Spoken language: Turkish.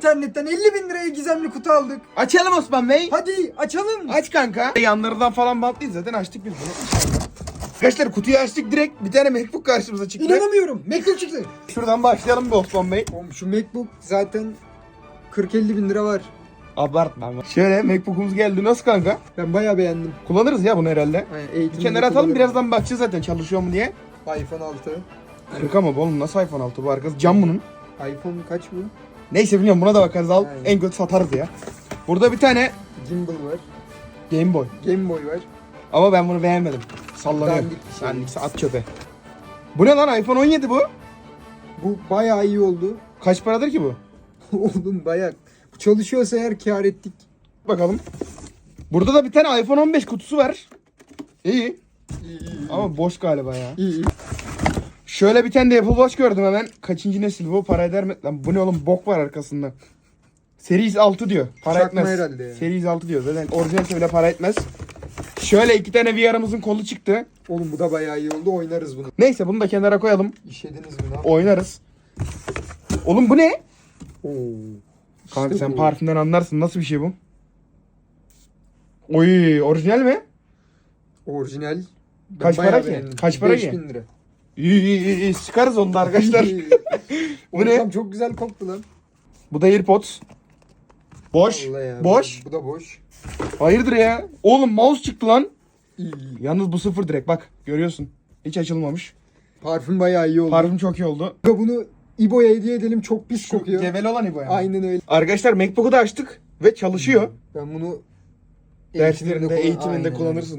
internetten 50 bin liraya gizemli kutu aldık. Açalım Osman Bey. Hadi açalım. Aç kanka. Yanlarından falan bantlıyız zaten açtık biz bunu. Arkadaşlar kutuyu açtık direkt bir tane MacBook karşımıza çıktı. İnanamıyorum. MacBook çıktı. Şuradan başlayalım bir Osman Bey. Oğlum şu MacBook zaten 40-50 bin lira var. Abartma ama. Şöyle MacBook'umuz geldi nasıl kanka? Ben bayağı beğendim. Kullanırız ya bunu herhalde. Yani Bir kenara atalım kullanırım. birazdan bakacağız zaten çalışıyor mu diye. iPhone 6. 40 ama bu oğlum nasıl iPhone 6 bu arkası cam bunun. iPhone kaç bu? Neyse bilmiyorum buna da bakarız al. Aynen. En kötü satarız ya. Burada bir tane Gimbal var. Game Boy. Game Boy var. Ama ben bunu beğenmedim. Sallanıyor. Dandik bir şey. At çöpe. Bu ne lan iPhone 17 bu? Bu bayağı iyi oldu. Kaç paradır ki bu? Oğlum bayağı. Bu çalışıyorsa eğer kar ettik. Bakalım. Burada da bir tane iPhone 15 kutusu var. İyi. İyi iyi iyi. Ama boş galiba ya. İyi iyi. Şöyle bir tane de Apple Watch gördüm hemen. Kaçıncı nesil bu? Para eder mi? Lan bu ne oğlum? Bok var arkasında. Series 6 diyor. Para Çakma etmez. herhalde ya. Series 6 diyor. Zaten orijinalse bile para etmez. Şöyle iki tane VR'ımızın kolu çıktı. Oğlum bu da bayağı iyi oldu. Oynarız bunu. Neyse bunu da kenara koyalım. İşlediniz mi lan? Oynarız. Oğlum bu ne? Oo. Kanka İşte sen bu. parfümden anlarsın. Nasıl bir şey bu? Oy orijinal mi? Orijinal. Ben Kaç bayağı para ki? beğendim. Kaç para ki? 5000 lira. İyi iyi iyi, iyi. Sıkarız onu da arkadaşlar. Bu ne? Ortam çok güzel koktu lan. bu da AirPods. Boş. Vallahi ya, Boş. Bu, da boş. Hayırdır ya? Oğlum mouse çıktı lan. İyi. Yalnız bu sıfır direkt bak. Görüyorsun. Hiç açılmamış. Parfüm bayağı iyi oldu. Parfüm çok iyi oldu. Bunu İbo'ya hediye edelim. Çok pis Şu kokuyor. geveli olan İbo yani. Aynen öyle. Arkadaşlar MacBook'u da açtık ve çalışıyor. Ben bunu Derslerinde, kullan- eğitiminde Aynen kullanırsın.